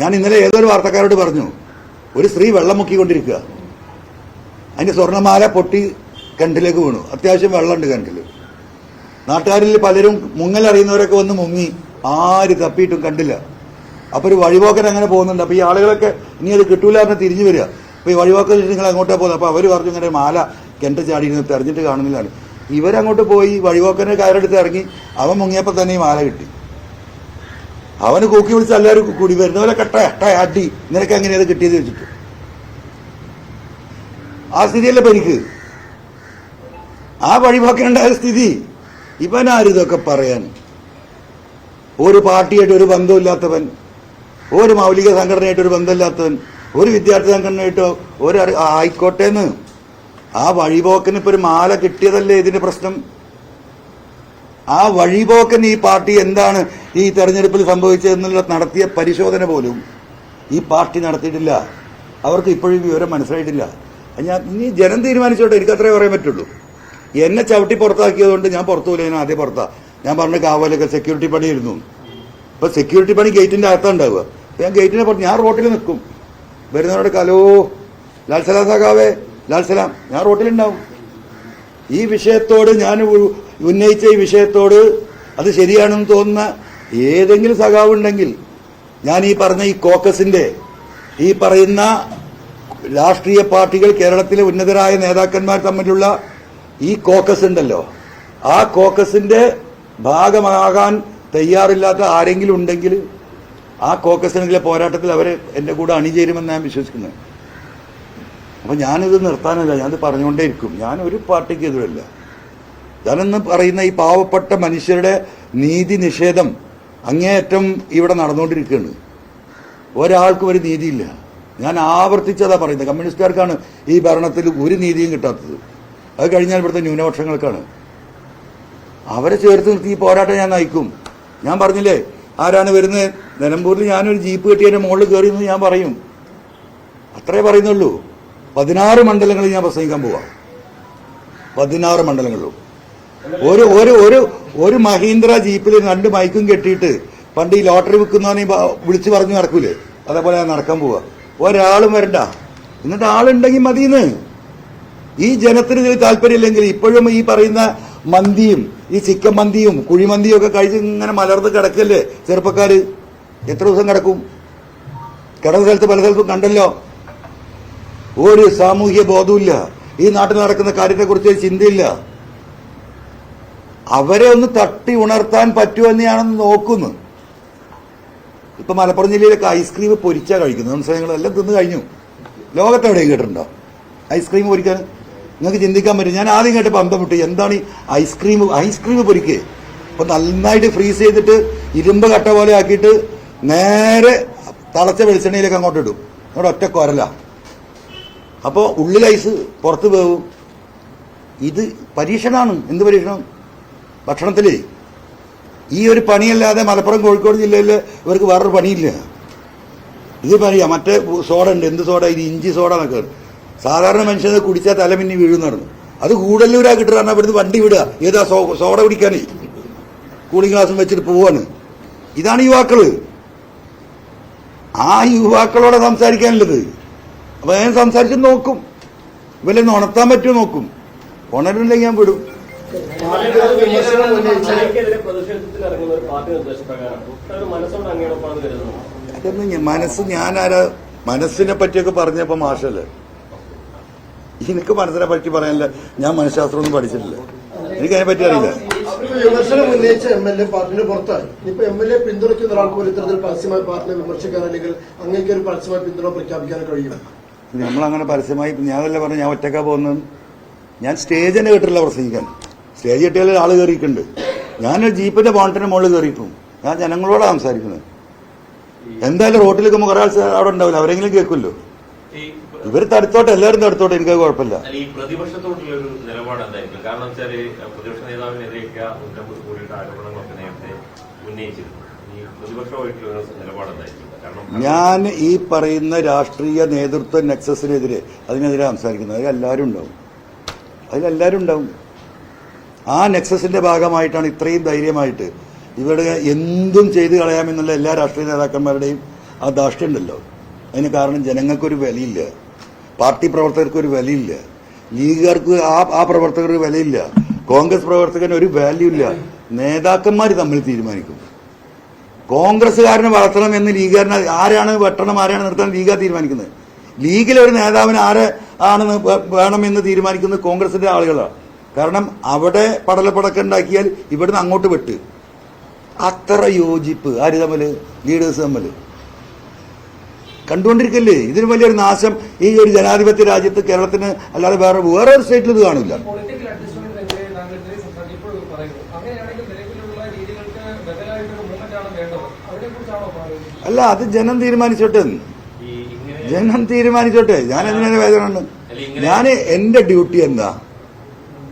ഞാൻ ഇന്നലെ ഏതൊരു വാർത്തക്കാരോട് പറഞ്ഞു? ഒരു സ്ത്രീ വെള്ളം മുക്കിക്കൊണ്ടിരിക്കുക. അതിന്റെ സ്വർണമാല പൊട്ടി കിണറ്റിലേക്ക് വീണു. അത്യാവശ്യം വെള്ളമുണ്ട് കിണറ്റിൽ നാട്ടുകാരിൽ പലരും മുങ്ങലറിയുന്നവരൊക്കെ വന്ന് മുങ്ങി ആര് തപ്പിയിട്ടും കണ്ടില്ല. അപ്പൊ ഒരു വഴിപോക്കൻ അങ്ങനെ പോകുന്നുണ്ട്. അപ്പൊ ഈ ആളുകളൊക്കെ ഇനി അത് കിട്ടൂല എന്ന് തിരിഞ്ഞു വരിക. അപ്പൊ ഈ വഴിപോക്കൻ നിങ്ങൾ അങ്ങോട്ടേ പോകുന്നത്? അപ്പൊ അവർ പറഞ്ഞു ഇങ്ങനെ മാല കിണറ്റ് ചാടിയിരുന്ന് തെരഞ്ഞിട്ട് കാണുന്നില്ലാണ് ഇവരങ്ങോട്ട് പോയി വഴിപോക്കനെ കയറെടുത്ത് ഇറങ്ങി അവൻ മുങ്ങിയപ്പോൾ തന്നെ ഈ മാല കിട്ടി. അവന് കൂക്കി വിളിച്ച് എല്ലാവരും കൂടി വരുന്ന പോലെ കട്ട കട്ട അടി നിനക്ക് എങ്ങനെയത് കിട്ടിയത് വെച്ചിട്ട് ആ സ്ഥിതിയല്ല പരിക്ക് ആ വഴിപാക്കിനുണ്ടായ സ്ഥിതി. ഇവനാരിതൊക്കെ പറയാൻ. ഒരു പാർട്ടിയായിട്ട് ഒരു ബന്ധമില്ലാത്തവൻ ഒരു മൗലിക സംഘടനയായിട്ട് ഒരു ബന്ധമില്ലാത്തവൻ ഒരു വിദ്യാർത്ഥി സംഘടനയായിട്ടോ ഒരു ആയിക്കോട്ടെ എന്ന് ആ വഴിപോക്കന് ഇപ്പൊ ഒരു മാല കിട്ടിയതല്ലേ ഇതിന്റെ പ്രശ്നം? ആ വഴിപോക്കൻ ഈ പാർട്ടി എന്താണ് ഈ തെരഞ്ഞെടുപ്പിൽ സംഭവിച്ചതെന്നുള്ള നടത്തിയ പരിശോധന പോലും ഈ പാർട്ടി നടത്തിയിട്ടില്ല. അവർക്ക് ഇപ്പോഴും വിവരം മനസ്സിലായിട്ടില്ല. ഞാൻ ഇനി ജനം തീരുമാനിച്ചോട്ടെ എനിക്ക് അത്രേ പറയാൻ പറ്റുള്ളൂ. എന്നെ ചവിട്ടി പുറത്താക്കിയതുകൊണ്ട് ഞാൻ പുറത്തു ഞാൻ ആദ്യം പുറത്താ. ഞാൻ പറഞ്ഞ കാവലൊക്കെ സെക്യൂരിറ്റി പണിയായിരുന്നു. ഇപ്പൊ സെക്യൂരിറ്റി പണി ഗേറ്റിന്റെ അകത്താണ് ഉണ്ടാവുക അപ്പൊ ഞാൻ ഗേറ്റിനെ പറഞ്ഞു ഞാൻ റോട്ടിൽ നിൽക്കും. വരുന്നവരോട് കലോ ലാൽ സലാം സഖാവേ ലാൽ സലാം. ഞാൻ റോട്ടിലുണ്ടാവും. ഈ വിഷയത്തോട് ഞാൻ ഉന്നയിച്ച ഈ വിഷയത്തോട് അത് ശരിയാണെന്ന് തോന്നുന്ന ഏതെങ്കിലും സഖാവ് ഉണ്ടെങ്കിൽ ഞാൻ ഈ പറഞ്ഞ ഈ കോക്കസിന്റെ ഈ പറയുന്ന രാഷ്ട്രീയ പാർട്ടികൾ കേരളത്തിലെ ഉന്നതരായ നേതാക്കന്മാർ തമ്മിലുള്ള ഈ കോക്കസ് ഉണ്ടല്ലോ. ആ കോക്കസിന്റെ ഭാഗമാകാൻ തയ്യാറില്ലാത്ത ആരെങ്കിലും ഉണ്ടെങ്കിൽ ആ കോക്കസിനെതിരെ പോരാട്ടത്തിൽ അവർ എന്റെ കൂടെ അണിചേരുമെന്ന് ഞാൻ വിശ്വസിക്കുന്നത് അപ്പൊ ഞാനിത് നിർത്താനല്ല ഞാനത് പറഞ്ഞുകൊണ്ടേ ഇരിക്കും ഞാൻ ഒരു പാർട്ടിക്ക് എതിരല്ല ഞാനെന്ന് പറയുന്ന ഈ പാവപ്പെട്ട മനുഷ്യരുടെ നീതി നിഷേധം അങ്ങേയറ്റം ഇവിടെ നടന്നുകൊണ്ടിരിക്കുകയാണ്. ഒരാൾക്കും ഒരു നീതിയില്ല. ഞാൻ ആവർത്തിച്ചതാ പറയുന്നത്. കമ്മ്യൂണിസ്റ്റുകാർക്കാണ് ഈ ഭരണത്തിൽ ഒരു നീതിയും കിട്ടാത്തത്. അത് കഴിഞ്ഞാൽ ഇവിടുത്തെ ന്യൂനപക്ഷങ്ങൾക്കാണ്. അവരെ ചേർത്ത് നിർത്തി ഈ പോരാട്ടം ഞാൻ നയിക്കും. ഞാൻ പറഞ്ഞില്ലേ ആരാണ് വരുന്നത് നിലമ്പൂരിൽ ഞാനൊരു ജീപ്പ് കെട്ടിയതിന്റെ മുകളിൽ കയറി എന്ന് ഞാൻ പറയും. അത്രേ പറയുന്നുള്ളൂ. പതിനാറ് മണ്ഡലങ്ങളിൽ ഞാൻ പ്രസംഗിക്കാൻ പോവാം. പതിനാറ് മണ്ഡലങ്ങളിലും. ഒരു ഒരു ഒരു ഒരു മഹീന്ദ്ര ജീപ്പിൽ രണ്ട് മൈക്കും കെട്ടിയിട്ട് പണ്ട് ഈ ലോട്ടറി വിൽക്കുന്നവനെ വിളിച്ചു പറഞ്ഞു നടക്കൂലേ? അതേപോലെ നടക്കാൻ പോവാ. ഒരാളും വരണ്ട. എന്നിട്ട് ആളുണ്ടെങ്കിൽ മതിയെന്ന് ഈ ജനത്തിന് ഇതിൽ താല്പര്യമില്ലെങ്കിൽ ഇപ്പോഴും ഈ പറയുന്ന മന്തിയും ഈ ചിക്കൻ മന്തിയും കുഴിമന്തിയും ഒക്കെ കഴിച്ച് ഇങ്ങനെ മലർന്ന് കിടക്കല്ലേ ചെറുപ്പക്കാര്? എത്ര ദിവസം കിടക്കും? കിടന്ന സ്ഥലത്ത് പല സ്ഥലത്തും കണ്ടല്ലോ. ഒരു സാമൂഹ്യ ബോധമില്ല ഈ നാട്ടിൽ നടക്കുന്ന കാര്യത്തെക്കുറിച്ച് ചിന്തയില്ല. അവരെ ഒന്ന് തട്ടി ഉണർത്താൻ പറ്റുമോ ഞാനൊന്ന് നോക്കുന്നു. ഇപ്പൊ മലപ്പുറം ജില്ലയിലൊക്കെ ഐസ്ക്രീം പൊരിച്ചാ കഴിക്കുന്നു മനസ്സിലായി തിന്ന് കഴിഞ്ഞു. ലോകത്തെവിടെയും കേട്ടിട്ടുണ്ടോ? ഐസ്ക്രീം പൊരിക്കാൻ? നിങ്ങൾക്ക് ചിന്തിക്കാൻ പറ്റും. ഞാൻ ആദ്യം കേട്ടപ്പോൾ അന്തം വിട്ടു എന്താണ് ഈ ഐസ്ക്രീം ഐസ്ക്രീം പൊരിക്കേ. അപ്പൊ നന്നായിട്ട് ഫ്രീസ് ചെയ്തിട്ട് ഇരുമ്പ് കട്ട പോലെ ആക്കിയിട്ട് നേരെ തളച്ച വെളിച്ചെണ്ണയിലേക്ക് അങ്ങോട്ട് ഇടും. അവിടെ ഒറ്റ കൊരല. അപ്പോൾ ഉള്ളിൽ ഐസ് പുറത്ത് പോകും ഇത് പരീക്ഷണമാണ്. എന്ത് പരീക്ഷണം? ഭക്ഷണത്തിലേ ഈ ഒരു പണിയല്ലാതെ മലപ്പുറം കോഴിക്കോട് ജില്ലയിൽ ഇവർക്ക് വേറൊരു പണിയില്ല. ഇത് പറയാം മറ്റേ സോഡ ഉണ്ട് എന്ത് സോഡ? ഇത് ഇഞ്ചി സോഡ എന്നൊക്കെ. സാധാരണ മനുഷ്യനെ കുടിച്ചാൽ തല മിന്നി വീഴുന്നതാണ് അത് കൂടല്ലൂരാ കിട്ടുക പറഞ്ഞാൽ ഇവിടുന്ന് വണ്ടി വിടുക. ഏതാ സോഡ കുടിക്കാനേ? കൂളിംഗ് ഗ്ലാസും വെച്ചിട്ട് പോവാണ്. ഇതാണ് യുവാക്കൾ ആ യുവാക്കളോടെ സംസാരിക്കാനുള്ളത്. അപ്പൊ ഞാൻ സംസാരിച്ച് നോക്കും. ഇവരെ ഉണർത്താൻ പറ്റുമോ നോക്കും. ഉണരുന്നില്ലെങ്കിൽ ഞാൻ വിടും. അതൊന്നും ഞാൻ- മനസ്സ് ഞാനാരാ? മനസ്സിനെ പറ്റിയൊക്കെ പറഞ്ഞപ്പോ മാഷല്ലേ? എനിക്ക് മനസ്സിനെ പറ്റി പറയാനില്ല. ഞാൻ മനഃശാസ്ത്രമൊന്നും പഠിച്ചിട്ടില്ല. എനിക്ക് അതിനെ പറ്റി അറിയില്ല. വിമർശനം ഉന്നയിച്ച എം എൽ എ പാർട്ടിന് പുറത്തായി. ഇപ്പൊ എം എൽ എ പിന്തുണയ്ക്കുന്ന ഒരാൾക്ക് ഒരു ഇത്തരത്തിൽ പരസ്യമായ പാർട്ടിനെ വിമർശിക്കാൻ അല്ലെങ്കിൽ അങ്ങേക്ക് ഒരു പരസ്യമായ പിന്തുണ പ്രഖ്യാപിക്കാൻ കഴിയും നമ്മളങ്ങനെ പരസ്യമായി ഞാനല്ല പറഞ്ഞു ഞാൻ ഒറ്റക്കാ പോകുന്നത്. ഞാൻ സ്റ്റേജ് തന്നെ കേട്ടിട്ടില്ല പ്രസംഗിക്കാൻ. സ്റ്റേജ് കെട്ടിയാൽ ആൾ കയറിയിട്ടുണ്ട്. ഞാനൊരു ജീപ്പിന്റെ ബോണ്ടിന്റെ മുകളിൽ കയറിയിട്ടു. ഞാൻ ജനങ്ങളോടാണ് സംസാരിക്കുന്നത്. എന്തായാലും റോട്ടിൽ നിൽക്കുമ്പോൾ കുറെ ആൾ അവിടെ ഉണ്ടാവില്ല. അവരെങ്കിലും കേൾക്കുമല്ലോ. ഇവർ തടുത്തോട്ടെ എല്ലാവരും തടുത്തോട്ടെ. എനിക്ക് കുഴപ്പമില്ല. ഈ പ്രതിപക്ഷത്തോട്ടുള്ള ഒരു നിലപാട് എന്തായിരിക്കും? കാരണം വെച്ചാൽ പ്രതിപക്ഷ നേതാവിനെതിരെയൊക്കെ നൂറ്റമ്പത് കോടിയുടെ ആരോപണങ്ങളൊക്കെ നേരത്തെ ഉന്നയിച്ചിരുന്നു. ഈ പ്രതിപക്ഷമായിട്ടുള്ള ഒരു നിലപാട് എന്തായിരിക്കും? കാരണം ഞാൻ ഈ പറയുന്ന രാഷ്ട്രീയ നേതൃത്വ നെക്സസിനെതിരെ അതിനെതിരെ സംസാരിക്കുന്നത് അതിലെല്ലാവരും ഉണ്ടാവും. അതിലെല്ലാവരും ഉണ്ടാവും. ആ നെക്സസിന്റെ ഭാഗമായിട്ടാണ് ഇത്രയും ധൈര്യമായിട്ട് ഇവരുടെ എന്തും ചെയ്തു കളയാമെന്നുള്ള എല്ലാ രാഷ്ട്രീയ നേതാക്കന്മാരുടെയും ആ ദാഷ്ട്യമുണ്ടല്ലോ അതിന് കാരണം ജനങ്ങൾക്കൊരു വിലയില്ല. പാർട്ടി പ്രവർത്തകർക്ക് ഒരു വിലയില്ല. ലീഗുകാർക്ക് ആ ആ പ്രവർത്തകർക്ക് വിലയില്ല. കോൺഗ്രസ് പ്രവർത്തകന് ഒരു വാല്യൂ ഇല്ല. നേതാക്കന്മാർ തമ്മിൽ തീരുമാനിക്കും. കോൺഗ്രസ്സുകാരനെ വളർത്തണം എന്ന് ലീഗുകാരനെ ആരാണ് വെട്ടണം ആരാണ് നിർത്തണം ലീഗാ തീരുമാനിക്കുന്നത്? ലീഗിലെ ഒരു നേതാവിന് ആരെ ആണെന്ന് വേണമെന്ന് തീരുമാനിക്കുന്നത് കോൺഗ്രസിന്റെ ആളുകളാണ് കാരണം അവിടെ പടലപ്പടക്കം ഉണ്ടാക്കിയാൽ ഇവിടുന്ന് അങ്ങോട്ട് വിട്ട്. അത്ര യോജിപ്പ് ആര് തമ്മിൽ ലീഡേഴ്സ് തമ്മിൽ കണ്ടുകൊണ്ടിരിക്കല്ലേ? ഇതിന് വലിയൊരു നാശം ഈ ഒരു ജനാധിപത്യ രാജ്യത്ത് കേരളത്തിന് അല്ലാതെ വേറെ വേറെ ഒരു സ്റ്റേറ്റിൽ ഇത് കാണില്ല. അല്ല അത് ജനം തീരുമാനിച്ചോട്ടെ. ഈ ഇങ്ങനെ ജനം തീരുമാനിച്ചോട്ടെ. ഞാൻ എന്തിനാണ് വേദന ഞാൻ എന്റെ ഡ്യൂട്ടി എന്താ?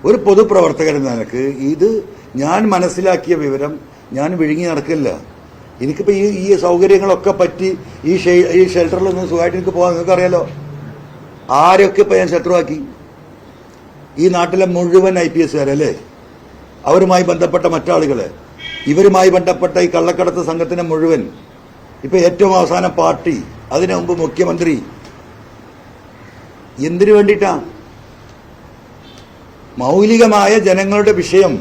ഒരു പൊതുപ്രവർത്തകൻ എന്ന നിലയ്ക്ക് ഇത് ഞാൻ മനസ്സിലാക്കിയ വിവരം ഞാൻ വിഴുങ്ങി നടക്കില്ല. എനിക്കിപ്പോൾ ഈ ഈ സൗകര്യങ്ങളൊക്കെ പറ്റി ഈ ഷെ- ഈ ഷെൽട്ടറിലൊന്നും സുഖമായിട്ട് എനിക്ക് പോകാൻ നിങ്ങൾക്ക് അറിയാലോ ആരൊക്കെ ഇപ്പോൾ ഞാൻ ശത്രുവാക്കി ഈ നാട്ടിലെ മുഴുവൻ ഐ പി എസുകാരല്ലേ അവരുമായി ബന്ധപ്പെട്ട മറ്റാളുകളെ. ഇവരുമായി ബന്ധപ്പെട്ട ഈ കള്ളക്കടത്ത് സംഘത്തിനെ മുഴുവൻ. ഇപ്പം ഏറ്റവും അവസാനം പാർട്ടി അതിനു മുമ്പ് മുഖ്യമന്ത്രി. എന്തിനു വേണ്ടിയിട്ടാ? മൗലികമായ ജനങ്ങളുടെ വിഷയം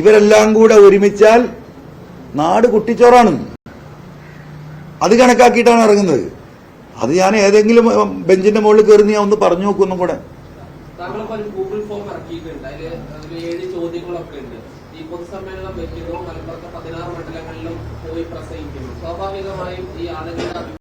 ഇവരെല്ലാം കൂടെ ഒരുമിച്ചാൽ നാട് കുട്ടിച്ചോറാണ്. അത് കണക്കാക്കിയിട്ടാണ് ഇറങ്ങുന്നത്. അത് ഞാൻ ഏതെങ്കിലും ബെഞ്ചിന്റെ മുകളിൽ കയറി ഞാൻ ഒന്ന് പറഞ്ഞു കൂടെ. മണ്ഡലങ്ങളിലും പോയി പ്രസംഗിക്കുന്നു. സ്വാഭാവികമായും ഈ ആളുകളുടെ